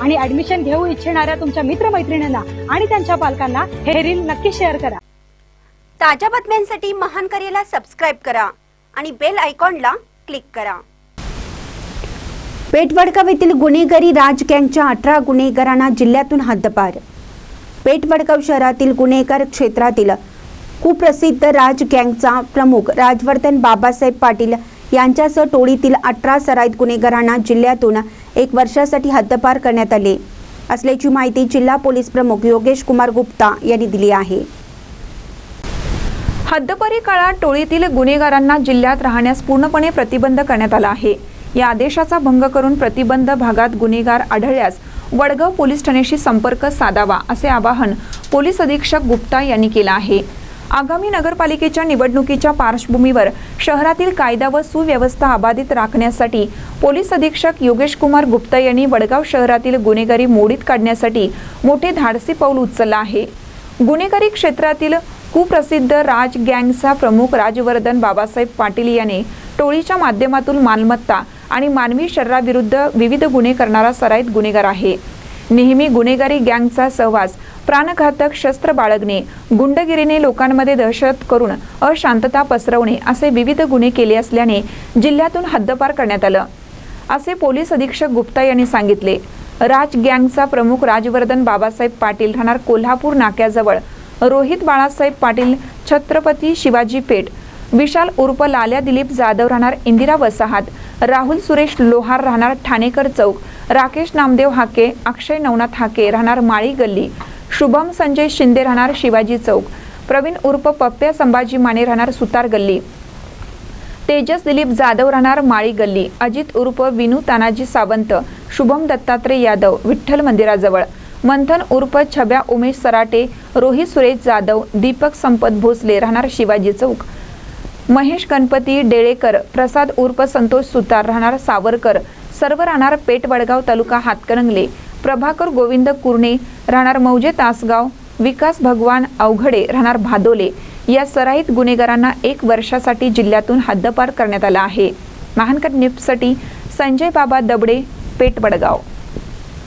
आणि ऍडमिशन घेऊ इच्छिणाऱ्या तुमच्या मित्रमैत्रिणींना आणि त्यांच्या पालकांना हे रील नक्की शेअर करा. ताज्या बातम्यांसाठी महान करेला सबस्क्राईब करा आणि बेल आयकॉनला क्लिक करा. पेठवडगाव येथील गुन्हेगारी राज गँगच्या अठरा गुन्हेगारांना जिल्ह्यातून हद्दपार. पेठवडगाव शहरातील गुन्हेगार क्षेत्रातील कुप्रसिद्ध राज गँगचा प्रमुख राजवर्धन बाबासाहेब पाटील यांच्यासह टोळीतील अठरा सराईत गुन्हेगारांना जिल्ह्यातून एक वर्षासाठी हद्दपार करण्यात आले. असल्याची माहिती जिल्हा पोलीस प्रमुख योगेश कुमार गुप्ता यांनी दिली आहे. हद्दपारी काळात टोळीतील गुन्हेगारांना जिल्ह्यात राहण्यास पूर्णपणे प्रतिबंध करण्यात आला आहे. या आदेशाचा भंग करून प्रतिबंध भागात गुन्हेगार आढळल्यास वडगाव पोलीस ठाण्याशी संपर्क साधावा असे आवाहन पोलीस अधीक्षक गुप्ता यांनी केलं आहे. आगामी नगरपालिकेच्या निवडणुकीच्या पार्श्वभूमीवर शहरातील कायदा व सुव्यवस्था अबाधित राखण्यासाठी पोलीस अधीक्षक योगेश कुमार गुप्ता यांनी वडगाव शहरातील गुन्हेगारी मोडीत काढण्यासाठी मोठे धाडसी पाऊल उचललं आहे. गुन्हेगारी क्षेत्रातील कुप्रसिद्ध राज गँगचा प्रमुख राजवर्धन बाबासाहेब पाटील याने टोळीच्या माध्यमातून मालमत्ता आणि मानवी शरीराविरुद्ध विविध गुन्हे करणारा सराईत गुन्हेगार आहे. नेहमी गुन्हेगारी गँगचा सहवास प्राणघातक शस्त्र बाळगणे गुंडगिरीने लोकांमध्ये दहशत करून अशांतता पसरवणे असे विविध गुन्हे केले असल्याने जिल्ह्यातून हद्दपार करण्यात आलं. असे पोलीस अधीक्षक गुप्ता यांनी सांगितले. राज गँगचा प्रमुख राजवर्धन बाबासाहेब पाटील राहणार कोल्हापूर नाक्याजवळ. रोहित बाळासाहेब पाटील छत्रपती शिवाजी पेठ. विशाल उर्फ लाल्या दिलीप जाधव राहणार इंदिरा वसाहत. राहुल सुरेश लोहार राहणार ठाणेकर चौक. राकेश नामदेव हाके अक्षय नवनाथ हाके राहणार माळी गल्ली. शुभम संजय शिंदे राहणार शिवाजी चौक. प्रवीण उर्फ पप्प्या संभाजी माने राहणार सुतार गल्ली. तेजस दिलीप जाधव राहणार माळी गल्ली. अजित उर्फ विनू तानाजी सावंत शुभम दत्तात्रय यादव विठ्ठल मंदिराजवळ. मंथन उर्फ छब्या उमेश सराटे रोहित सुरेश जाधव दीपक संपत भोसले राहणार शिवाजी चौक. महेश गणपती डेळेकर प्रसाद उर्फ संतोष सुतार राहणार सावरकर. सर्व राहणार पेठ वडगाव तालुका हातकणंगले. प्रभाकर गोविंद कुर्णे राहणार मौजे तासगाव विकास भगवान अवघडे राहणार भादोले. या सराईत गुन्हेगारांना एक वर्षासाठी जिल्ह्यातून हद्दपार करण्यात आला आहे. महानकर निफ्टसाठी संजय बाबा दबडे पेटबडगाव